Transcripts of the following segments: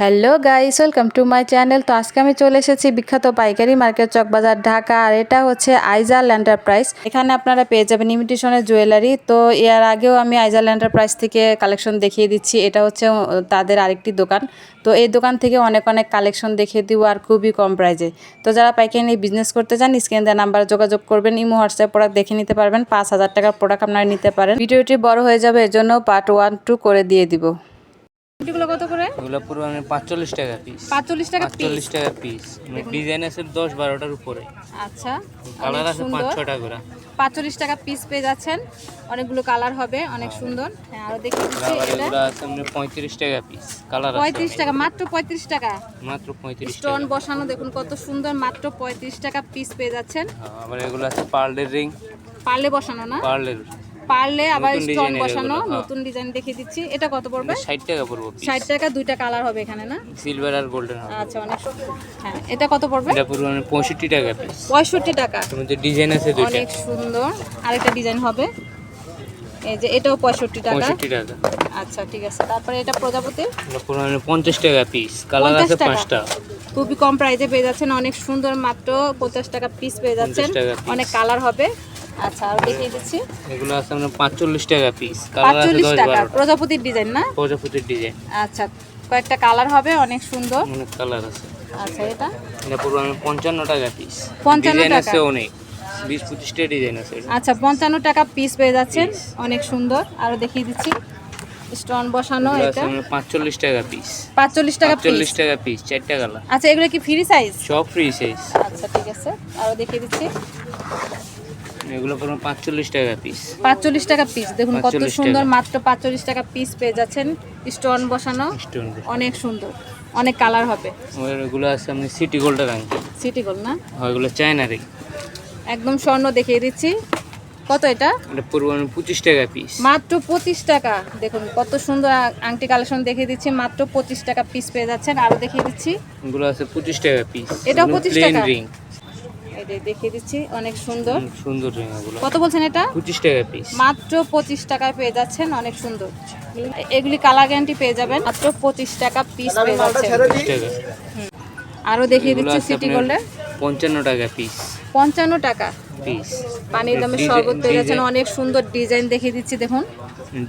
Hello guys welcome to my channel তো আজকে আমি চলে এসেছি বিখ্যাত পাইকারি মার্কেট চকবাজার ঢাকা, আর এটা হচ্ছে আইজাল এন্টারপ্রাইজ এখানে আপনারা পেয়ে যাবেন ইমিটেশনের জুয়েলারি তো এর আগেও আমি আইজাল এন্টারপ্রাইজ থেকে কালেকশন দেখিয়ে দিচ্ছি। এটা হচ্ছে তাদের আরেকটি দোকান। তো এই দোকান থেকে অনেক অনেক কালেকশন দেখিয়ে দিব, আর খুবই কম প্রাইজে তো যারা পাইকারি নিয়ে বিজনেস করতে চান, স্ক্রিন দেওয়া নাম্বারে যোগাযোগ করবেন, ইমো, হোয়াটসঅ্যাপ প্রোডাক্ট দেখে নিতে পারবেন। পাঁচ হাজার টাকার প্রোডাক্ট আপনারা নিতে পারেন। ভিডিওটি বড় হয়ে যাবে, এর জন্য পার্ট ওয়ান টু করে দিয়ে দিব। এগুলো কত করে? এগুলো পুরো মানে পাঁচচল্লিশ টাকা পিস পাঁচচল্লিশ টাকা পিস টাকা পিস ডিজাইন আছে দশ বারোটার উপরে। আচ্ছা কালার আছে করে। টাকা পিস পেয়ে যাচ্ছেন। অনেকগুলো কালার হবে অনেক সুন্দর। হ্যাঁ আরও দেখে। এগুলো আছে মানে টাকা পিস কালার আছে টাকা মাত্র পঁয়ত্রিশ টাকা? মাত্র পঁয়ত্রিশ স্টোন বসানো দেখুন কত সুন্দর মাত্র পঁয়ত্রিশ টাকা পিস পেয়ে যাচ্ছেন। হ্যাঁ, আবার এগুলো আছে পার্লের রিং। পার্লে বসানো না? পার্লের। পার্লে আবার স্টোন বসানো হ্যাঁ। নতুন ডিজাইন দেখিয়ে দিচ্ছি। এটা কত পড়বে? ষাট টাকা পড়ব পিস ষাট টাকা দুইটা কালার হবে এখানে না? সিলভার আর গোল্ডেন হবে। আচ্ছা অনেক সুন্দর। হ্যাঁ এটা কত পড়বে? এটা পুরো মানে পঁয়ষট্টি টাকা পিস পঁয়ষট্টি টাকা। এর মধ্যে ডিজাইন আছে দুইটা। অনেক সুন্দর। আরেকটা ডিজাইন হবে। এই যে এটাও পঁয়ষট্টি টাকা। পঁয়ষট্টি টাকা। আচ্ছা ঠিক আছে। তারপরে এটা প্রজাপতি? এটা পুরো মানে পঞ্চাশ টাকা পিস কালার আছে টাকা। পাঁচটা। খুবই কম প্রাইসে পেয়ে যাচ্ছেন। অনেক সুন্দর মাত্র পঞ্চাশ টাকা পিস পেয়ে যাচ্ছেন। 50। অনেক কালার হবে। আচ্ছা আর দেখিয়ে দিচ্ছি। এগুলো আছে মানে টাকা পিস কালার আছে টাকা প্রজাপতির ডিজাইন না? প্রজাপতির ডিজাইন আচ্ছা কয়েকটা কালার হবে অনেক সুন্দর। অনেক কালার আছে। আচ্ছা এটা? এটা পুরো আমি টাকা পিস 55 টাকা। আছে অনেক। ডিজাইন আছে আচ্ছা পঞ্চান্ন টাকা পিস পেয়ে যাচ্ছেন। অনেক সুন্দর। আরও দেখিয়ে দিচ্ছি। স্টোন বসানো এটা? মানে পাঁচচল্লিশ টাকা পিস পাঁচচল্লিশ টাকা পিস পাঁচচল্লিশ টাকা পিস চারটা কালার আচ্ছা এগুলো কি ফ্রি সাইজ সব ফ্রি সাইজ আচ্ছা ঠিক আছে। আরও দেখিয়ে দিচ্ছি। এগুলো পুরো পাঁচচল্লিশ টাকা পিস পাঁচচল্লিশ টাকা পিস দেখুন কত সুন্দর মাত্র পাঁচচল্লিশ টাকা পিস পেয়ে যাচ্ছেন। স্টোন বসানো। অনেক সুন্দর। অনেক কালার হবে। এগুলো আছে আপনি সিটি গোল্ডের আংটি। সিটি গোল্ড না? ওইগুলো চায়না রে। একদম স্বর্ণ দেখিয়ে দিচ্ছি। কত এটা? এটা পুরো আমি পঁচিশ টাকা পিস মাত্র পঁচিশ টাকা। দেখুন কত সুন্দর আংটি কালেকশন দেখিয়ে দিচ্ছি। মাত্র পঁচিশ টাকা পিস পেয়ে যাচ্ছেন। আরও দেখিয়ে দিচ্ছি। এগুলো আছে পঁচিশ টাকা পিস এটাও 25 টাকা? রিং এই যে দেখিয়ে দিচ্ছি অনেক সুন্দর। সুন্দর কত বলছেন এটা? টাকা পিস মাত্র টাকায় পেয়ে যাচ্ছেন অনেক সুন্দর। এগুলি কালার গ্যারান্টি পেয়ে যাবেন মাত্র পঁচিশ টাকা পিস পেয়ে যাচ্ছেন। আরও দেখিয়ে দিচ্ছি সিটি টাকা পিস পঞ্চান্ন টাকা। পিস পানির দামে ডিজাইন- শরবত পেয়ে যাচ্ছেন অনেক সুন্দর ডিজাইন দেখিয়ে দিচ্ছি দেখুন।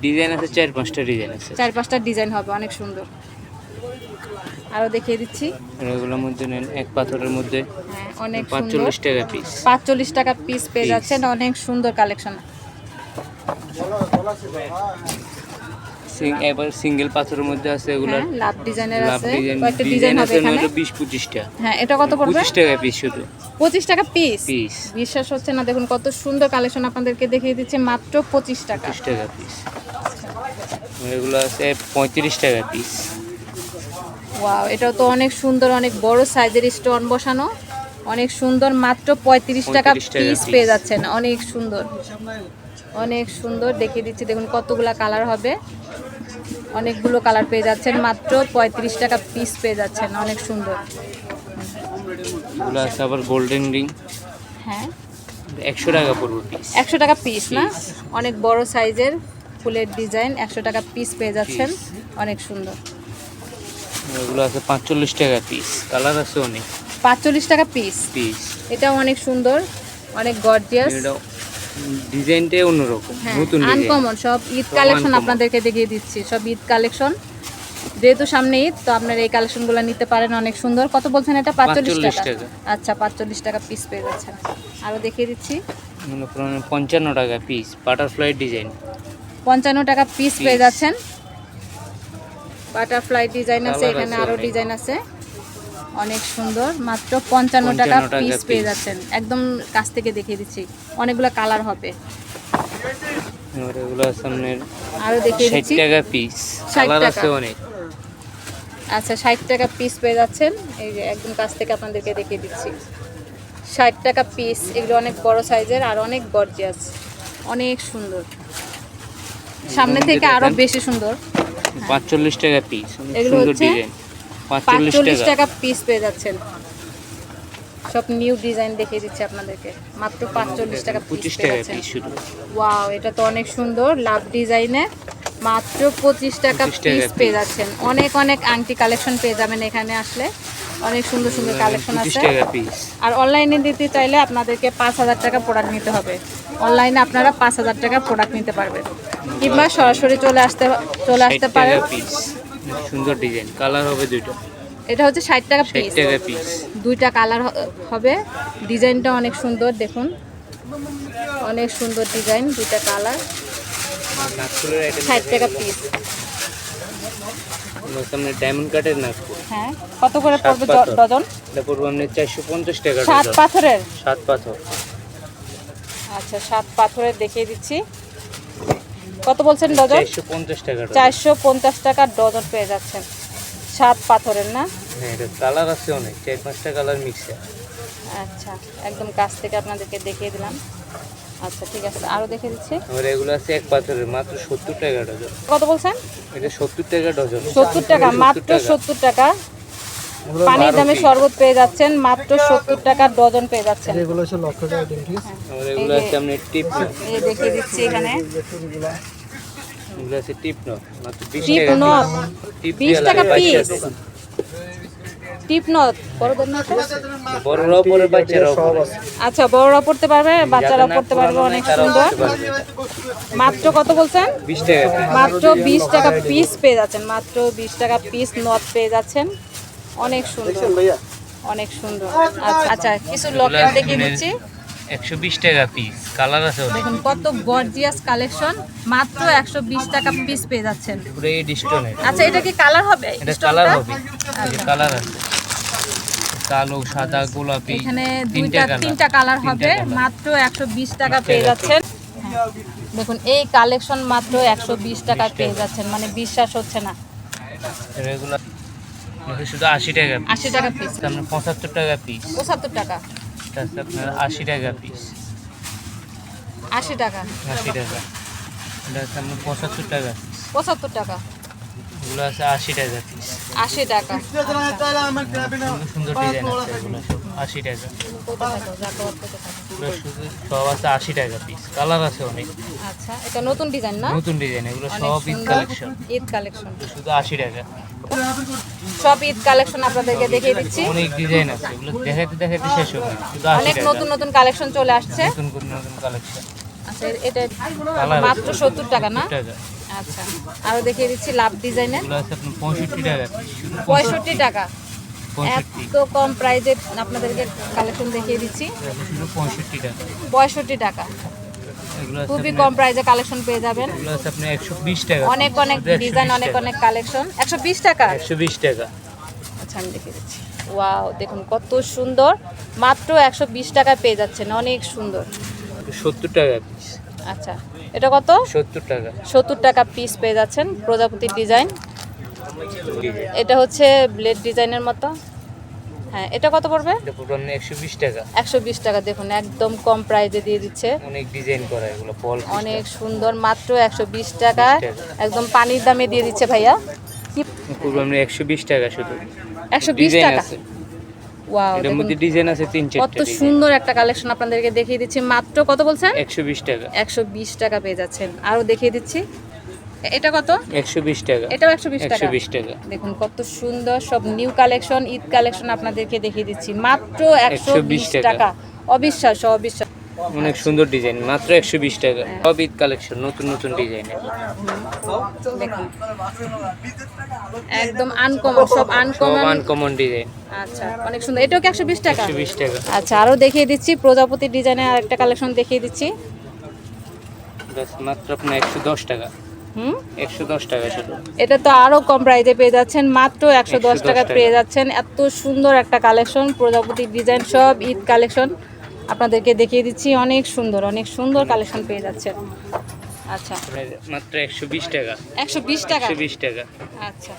ডিজাইন আছে চার পাঁচটা ডিজাইন আছে। চার পাঁচটা ডিজাইন হবে অনেক সুন্দর। আরও দেখিয়ে দিচ্ছি। এগুলোর মধ্যে নেন এক পাথরের মধ্যে হ্যাঁ অনেক সুন্দর। পাঁচচল্লিশ টাকা পিস পাঁচচল্লিশ টাকা পিস পেয়ে। যাচ্ছেন অনেক সুন্দর কালেকশন এবার সিঙ্গেল পাথরের মধ্যে আছে এগুলো। হ্যাঁ লাভ ডিজাইনের আছে। ডিজাইন কয়েকটা ডিজাইন আছে এখানে। নইলে বিশ পঁচিশটা হ্যাঁ এটা কত পড়বে? পঁচিশ টাকা পিস শুধু। পঁচিশ টাকা পিস পিস বিশ্বাস হচ্ছে না দেখুন কত সুন্দর কালেকশন আপনাদেরকে দেখিয়ে দিচ্ছে মাত্র পঁচিশ টাকা। পঁচিশ টাকা পিস এগুলো আছে পঁয়ত্রিশ টাকা পিস ওয়াও এটাও তো অনেক সুন্দর অনেক বড় সাইজের স্টোন বসানো। অনেক সুন্দর মাত্র পঁয়ত্রিশ টাকা 35 টাকা পিস পেয়ে যাচ্ছেন। অনেক সুন্দর। অনেক সুন্দর দেখিয়ে দিচ্ছি। দেখুন কতগুলা কালার হবে। অনেকগুলো কালার পেয়ে যাচ্ছেন মাত্র পঁয়ত্রিশ টাকা পিস পেয়ে যাচ্ছেন। অনেক সুন্দর। আবার গোল্ডেন রিং হ্যাঁ। একশো টাকা পড়বে পিস একশো টাকা পিস না? অনেক বড় সাইজের ফুলের ডিজাইন একশো টাকা পিস পেয়ে যাচ্ছেন। অনেক সুন্দর। এগুলো আছে পাঁচচল্লিশ টাকা পিস কালার আছে অনেক। পাঁচচল্লিশ টাকা পিস পিস এটাও অনেক সুন্দর অনেক গর্জিয়াস এটা ডিজাইনটাই অন্যরকম হ্যাঁ নতুন আনকমন সব ঈদ কালেকশন আপনাদেরকে দেখিয়ে দিচ্ছি সব ঈদ কালেকশন যেহেতু সামনে ঈদ তো আপনারা এই কালেকশনগুলো নিতে পারেন অনেক সুন্দর। কত বলছেন এটা? পাঁচচল্লিশ 45 টাকা। আচ্ছা পাঁচচল্লিশ টাকা পিস পেয়ে যাচ্ছেন। আরও দেখিয়ে দিচ্ছি। পঞ্চান্ন টাকা পিস বাটারফ্লাই ডিজাইন পঞ্চান্ন টাকা পিস পেয়ে। যাচ্ছেন। বাটারফ্লাই ডিজাইন আছে এখানে আরও ডিজাইন আছে। অনেক সুন্দর মাত্র পঞ্চান্ন টাকা পিস পেয়ে যাচ্ছেন। একদম কাছ থেকে দেখিয়ে দিচ্ছি। অনেকগুলো কালার হবে। আরও দেখিয়ে দিচ্ছি। টাকা পিস কালার আছে অনেক। আচ্ছা ষাট টাকা পিস পেয়ে যাচ্ছেন। এই যে একদম কাছ থেকে আপনাদেরকে দেখিয়ে দিচ্ছি। ষাট টাকা পিস এগুলো অনেক বড় সাইজের আর অনেক গর্জিয়াস অনেক সুন্দর। সামনে থেকে আরও বেশি সুন্দর। পাঁচচল্লিশ টাকা পিস সুন্দর ডিজাইন পাঁচচল্লিশ পাঁচচল্লিশ টাকা। টাকা পিস পেয়ে যাচ্ছেন। সব নিউ ডিজাইন দেখিয়ে দিচ্ছি আপনাদেরকে। মাত্র পাঁচচল্লিশ টাকা পিস পঁচিশ পেয়ে টাকা যাচ্ছেন। পিস শুধু। ওয়াও এটা তো অনেক সুন্দর লাভ ডিজাইনে মাত্র পঁচিশ টাকা 25 টাকা পিস পেয়ে যাচ্ছেন। অনেক অনেক আংটি কালেকশন পেয়ে যাবেন এখানে আসলে। অনেক সুন্দর সুন্দর কালেকশন আছে। পিস আর অনলাইনে দিতে চাইলে আপনাদেরকে পাঁচ হাজার টাকা প্রোডাক্ট নিতে হবে। অনলাইনে আপনারা পাঁচ হাজার টাকা প্রোডাক্ট নিতে পারবেন। কিংবা সরাসরি চলে আসতে চলে আসতে পারেন। সুন্দর ডিজাইন কালার হবে দুইটা। এটা হচ্ছে ষাট টাকা পিস টাকা পিস দুইটা কালার হবে। ডিজাইনটা অনেক সুন্দর দেখুন। অনেক সুন্দর ডিজাইন দুইটা কালার ষাট টাকা পিস সামনে ডায়মন্ড কাটের নাগপুর হ্যাঁ কত করে পড়বে ডজন? এটা পড়ব আপনি চারশো পঞ্চাশ টাকা সাত পাথরের? সাত পাথর। আচ্ছা সাত পাথরের দেখিয়ে দিচ্ছি। কত বলছেন ডজন? চারশো পঞ্চাশ টাকা। চারশো পঞ্চাশ টাকা ডজন পেয়ে যাচ্ছেন। সাত পাথরের না? হ্যাঁ এটা কালার আছে অনেক চার পাঁচটা কালার মিক্সার আচ্ছা একদম কাছ থেকে আপনাদেরকে দেখিয়ে দিলাম। আচ্ছা ঠিক আছে। আরও দেখিয়ে দিচ্ছি। আমার এগুলো আছে এক পাথরের মাত্র সত্তর টাকা ডজন। কত বলছেন? এটা সত্তর টাকা ডজন। সত্তর টাকা মাত্র সত্তর টাকা। পানির দামে শরবত পেয়ে যাচ্ছেন মাত্র সত্তর টাকা ডজন পেয়ে যাচ্ছেন। এগুলো হচ্ছে লক্ষ টাকা দিন ঠিক আছে? আমার এগুলো আছে আপনার টিপ এই দেখিয়ে দিচ্ছি এখানে। এগুলো আছে টিপ নট মাত্র বিশ টিপ টাকা। নট? টিপ 20 টাকা piece। পরে আচ্ছা বড়রা পড়তে পারবে বাচ্চারা পড়তে পারবে অনেক সুন্দর। এটা। মাত্র কত বলছেন? টাকা মাত্র বিশ টাকা পিস পেয়ে যাচ্ছেন মাত্র বিশ টাকা পিস নথ পেয়ে যাচ্ছেন। অনেক সুন্দর। অনেক সুন্দর। আচ্ছা আচ্ছা কিছু লকেট দেখিয়ে দিচ্ছি একশো বিশ টাকা পিস কালার আছে অনেক দেখুন কত গর্জিয়াস কালেকশন মাত্র একশো বিশ টাকা পিস পেয়ে যাচ্ছেন। পুরো এই ডিস্টনের আচ্ছা এটা কি কালার হবে এটা কালার হবে। কালার আছে। কালো সাদা গোলাপি এখানে দুইটা তিনটা কালার হবে। মাত্র একশো বিশ টাকা পেয়ে যাচ্ছেন। হ্যাঁ। দেখুন এই কালেকশন মাত্র একশো বিশ টাকা পেয়ে যাচ্ছেন। মানে বিশ্বাস হচ্ছে না। এগুলো এটা শুধু আশি টাকা আশি টাকা পিস আপনার পঁচাত্তর টাকা পিস পঁচাত্তর টাকা। আপনার আশি টাকা পিস আশি টাকা। আশি টাকা। এটা আছে আপনার পঁচাত্তর টাকা পঁচাত্তর টাকা। এগুলো আছে আশি টাকা পিস আশি টাকা। সুন্দর ডিজাইন আশি টাকা। সব আছে আশি টাকা পিস কালার আছে অনেক। আচ্ছা এটা নতুন ডিজাইন না? নতুন ডিজাইন এগুলো সব ঈদ কালেকশন ঈদ কালেকশন শুধু আশি টাকা। সব ঈদ কালেকশন আপনাদেরকে দেখিয়ে দিচ্ছি। অনেক ডিজাইন আছে এগুলো দেখাতে দেখাতে শেষ হবে শুধু অনেক নতুন নতুন কালেকশন চলে আসছে। নতুন নতুন কালেকশন আচ্ছা এটা মাত্র সত্তর টাকা না? আচ্ছা। আরও দেখিয়ে দিচ্ছি লাভ ডিজাইনের। পঁয়ষট্টি টাকা। পঁয়ষট্টি টাকা। এত কম প্রাইজে আপনাদেরকে কালেকশন দেখিয়ে দিচ্ছি। পঁয়ষট্টি টাকা। পঁয়ষট্টি টাকা। খুবই কম প্রাইজে কালেকশন পেয়ে যাবেন। টাকা। অনেক অনেক ডিজাইন অনেক অনেক কালেকশন একশো বিশ টাকা? একশো বিশ টাকা। আচ্ছা আমি দেখিয়ে দিচ্ছি। ওয়াও দেখুন কত সুন্দর। মাত্র একশো বিশ টাকায় পেয়ে যাচ্ছেন। অনেক সুন্দর। সত্তর টাকা পিস আচ্ছা এটা কত? সত্তর টাকা। সত্তর টাকা পিস পেয়ে যাচ্ছেন প্রজাপতির ডিজাইন এটা হচ্ছে ব্লেড ডিজাইনের মতো। হ্যাঁ এটা কত পড়বে? একশো বিশ টাকা। একশো বিশ টাকা দেখুন একদম কম প্রাইজে দিয়ে দিচ্ছে। অনেক ডিজাইন করা এগুলো বল অনেক সুন্দর মাত্র একশো বিশ টাকা। একদম পানির দামে দিয়ে দিচ্ছে ভাইয়া। কি একশো বিশ টাকা শুধু। একশো বিশ টাকা? ওয়াও মধ্যে ডিজাইন আছে তিন কত সুন্দর একটা কালেকশন আপনাদেরকে দেখিয়ে দিচ্ছি। মাত্র কত বলছেন? একশো বিশ টাকা। পেয়ে যাচ্ছেন। আরও দেখিয়ে দিচ্ছি। এটা কত? টাকা। এটাও টাকা। টাকা। দেখুন কত সুন্দর সব নিউ কালেকশন ঈদ কালেকশন আপনাদেরকে দেখিয়ে দিচ্ছি। মাত্র একশো 120 বিশ টাকা। টাকা। অবিশ্বাস অবিশ্বাস অনেক সুন্দর ডিজাইন মাত্র একশো বিশ টাকা। সব ঈদ কালেকশন নতুন নতুন ডিজাইনের একদম আনকমন সব আনকমন আনকমন ডিজাইন। আচ্ছা অনেক সুন্দর। এটাও কি একশো বিশ টাকা? একশো বিশ টাকা। আচ্ছা আরও দেখিয়ে দিচ্ছি প্রজাপতি ডিজাইনের আরেকটা কালেকশন দেখিয়ে দিচ্ছি। মাত্র আপনার একশো দশ টাকা। হুম? একশো দশ টাকা শুধু। এটা তো আরও কম প্রাইজে পেয়ে যাচ্ছেন মাত্র একশো দশ টাকা টাকা। পেয়ে যাচ্ছেন। এত সুন্দর একটা কালেকশন প্রজাপতির ডিজাইন সব ঈদ কালেকশন আপনাদেরকে দেখিয়ে দিচ্ছি অনেক সুন্দর অনেক সুন্দর কালেকশন পেয়ে যাচ্ছে। আচ্ছা। মাত্র একশো বিশ টাকা। একশো বিশ টাকা? একশো বিশ টাকা। আচ্ছা।